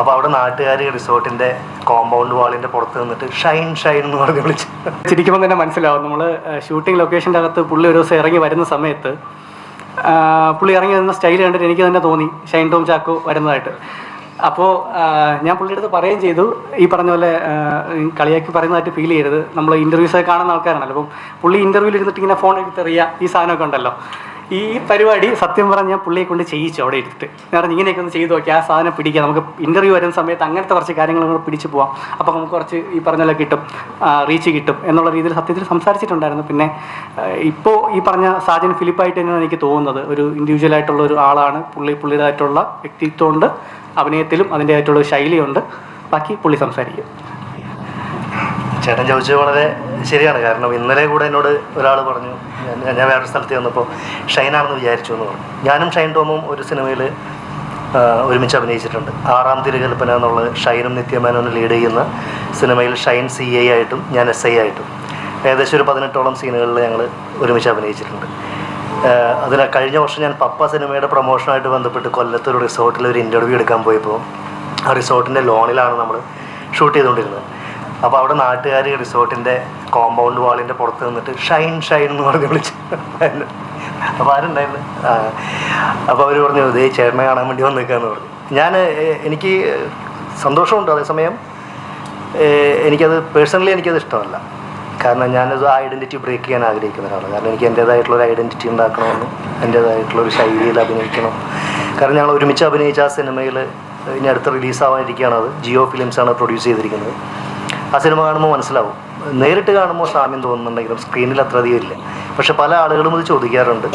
അപ്പോൾ അവിടെ നാട്ടുകാർ റിസോർട്ടിന്റെ കോമ്പൗണ്ട് വാളിന്റെ പുറത്ത് നിന്നിട്ട് ഷൈൻ ഷൈൻ എന്ന് പറഞ്ഞ് വിളിച്ചു. ചിരിക്കുമ്പോൾ തന്നെ മനസ്സിലാവും. നമ്മൾ ഷൂട്ടിംഗ് ലൊക്കേഷന്റെ അകത്ത് പുള്ളി ഒരു ദിവസം ഇറങ്ങി വരുന്ന സമയത്ത് പുള്ളി ഇറങ്ങി വരുന്ന സ്റ്റൈൽ കണ്ടിട്ട് എനിക്ക് തന്നെ തോന്നി ഷൈൻ ടോം ചാക്കു വരുന്നതായിട്ട്. അപ്പോൾ ഞാൻ പുള്ളിയുടെ അടുത്ത് പറയുകയും ചെയ്തു. ഈ പറഞ്ഞ പോലെ കളിയാക്കി പറയുന്നതായിട്ട് ഫീൽ ചെയ്യരുത്. നമ്മൾ ഇന്റർവ്യൂസൊക്കെ കാണുന്ന ആൾക്കാരാണല്ലോ. അപ്പം പുള്ളി ഇന്റർവ്യൂവിൽ ഇരുന്നിട്ട് ഇങ്ങനെ ഫോൺ എടുത്തെറിയുക ഈ സാധനമൊക്കെ ഉണ്ടല്ലോ. ഈ പരിപാടി സത്യം പറഞ്ഞാൽ പുള്ളിയെ കൊണ്ട് ചെയ്യിച്ചു അവിടെ ഇരുന്നിട്ട് കാരണം ഇങ്ങനെയൊക്കെ ഒന്ന് ചെയ്തു നോക്കി ആ സാധനം പിടിക്കുക നമുക്ക് ഇന്റർവ്യൂ വരുന്ന സമയത്ത് അങ്ങനത്തെ കുറച്ച് കാര്യങ്ങൾ നമ്മൾ പിടിച്ചു പോവാം. അപ്പോൾ നമുക്ക് കുറച്ച് ഈ പറഞ്ഞ കിട്ടും റീച്ച് കിട്ടും എന്നുള്ള രീതിയിൽ സത്യത്തിൽ സംസാരിച്ചിട്ടുണ്ടായിരുന്നു. പിന്നെ ഇപ്പോൾ ഈ പറഞ്ഞ സാജൻ ഫിലിപ്പായിട്ട് തന്നെയാണ് എനിക്ക് തോന്നുന്നത്. ഒരു ഇൻഡിവിജ്വൽ ആയിട്ടുള്ള ഒരു ആളാണ്. പുള്ളി പുള്ളിയുടേതായിട്ടുള്ള വ്യക്തിത്വമുണ്ട് അഭിനയത്തിലും അതിന്റെ ആയിട്ടുള്ള ശൈലിയുണ്ട്. ബാക്കി പുള്ളി സംസാരിക്കും. ചേട്ടൻ ചോദിച്ചത് വളരെ ശരിയാണ്. കാരണം ഇന്നലെ കൂടെ എന്നോട് ഒരാൾ പറഞ്ഞു ഞാൻ- വേറൊരു സ്ഥലത്ത് വന്നപ്പോൾ ഷൈനാണെന്ന് വിചാരിച്ചു എന്ന് പറഞ്ഞു. ഞാനും ഷൈൻ ടോമും ഒരു സിനിമയിൽ ഒരുമിച്ച് അഭിനയിച്ചിട്ടുണ്ട്. ആറാം തിരുകൽപ്പന എന്നുള്ള ഷൈനും നിത്യമേനോനും ലീഡ് ചെയ്യുന്ന സിനിമയിൽ ഷൈൻ സി ഐ ആയിട്ടും ഞാൻ എസ് ഐ ആയിട്ടും. ഏകദേശം ഒരു പതിനെട്ടോളം സീനുകളിൽ ഞങ്ങൾ ഒരുമിച്ച് അഭിനയിച്ചിട്ടുണ്ട്. അതിന് കഴിഞ്ഞ വർഷം ഞാൻ പപ്പ സിനിമയുടെ പ്രൊമോഷനായിട്ട് ബന്ധപ്പെട്ട് കൊല്ലത്ത് ഒരു റിസോർട്ടിൽ ഒരു ഇന്റർവ്യൂ എടുക്കാൻ പോയപ്പോൾ ആ റിസോർട്ടിന്റെ ലോണിലാണ് നമ്മൾ ഷൂട്ട് ചെയ്തുകൊണ്ടിരുന്നത്. അപ്പോൾ അവിടെ നാട്ടുകാർ റിസോർട്ടിന്റെ കോമ്പൗണ്ട് വാളിന്റെ പുറത്ത് നിന്നിട്ട് ഷൈൻ ഷൈൻ എന്ന് പറഞ്ഞ് വിളിച്ചു അപ്പോൾ ആരുണ്ടായിരുന്നു? അപ്പൊ അപ്പോൾ അവർ പറഞ്ഞു ഇതേ ചേട്ടനെ കാണാൻ വേണ്ടി വന്നേക്കാന്ന് പറഞ്ഞു. ഞാൻ എനിക്ക് സന്തോഷമുണ്ട് അതേസമയം. എനിക്കത് പേഴ്സണലി എനിക്കത് ഇഷ്ടമല്ല. കാരണം ഞാനത് ആ ഐഡന്റിറ്റി ബ്രേക്ക് ചെയ്യാൻ ആഗ്രഹിക്കുന്ന ഒരാളാണ്. കാരണം എനിക്ക് എന്റേതായിട്ടുള്ള ഒരു ഐഡന്റിറ്റി ഉണ്ടാക്കണമെന്നും എന്റേതായിട്ടുള്ള ഒരു ശൈലിയിൽ അഭിനയിക്കണം. കാരണം ഞങ്ങൾ ഒരുമിച്ച് അഭിനയിച്ച ആ സിനിമയിൽ ഇനി അടുത്ത് റിലീസാവാനിരിക്കുകയാണ് അത്. ജിയോ ഫിലിംസാണ് പ്രൊഡ്യൂസ് ചെയ്തിരിക്കുന്നത്. ആ സിനിമ കാണുമ്പോൾ മനസ്സിലാവും. നേരിട്ട് കാണുമ്പോൾ സാമ്യം തോന്നുന്നുണ്ടെങ്കിലും സ്ക്രീനിൽ അത്ര അധികം ഇല്ല. പക്ഷെ പല ആളുകളും ഇത് ചോദിക്കാറുണ്ട്.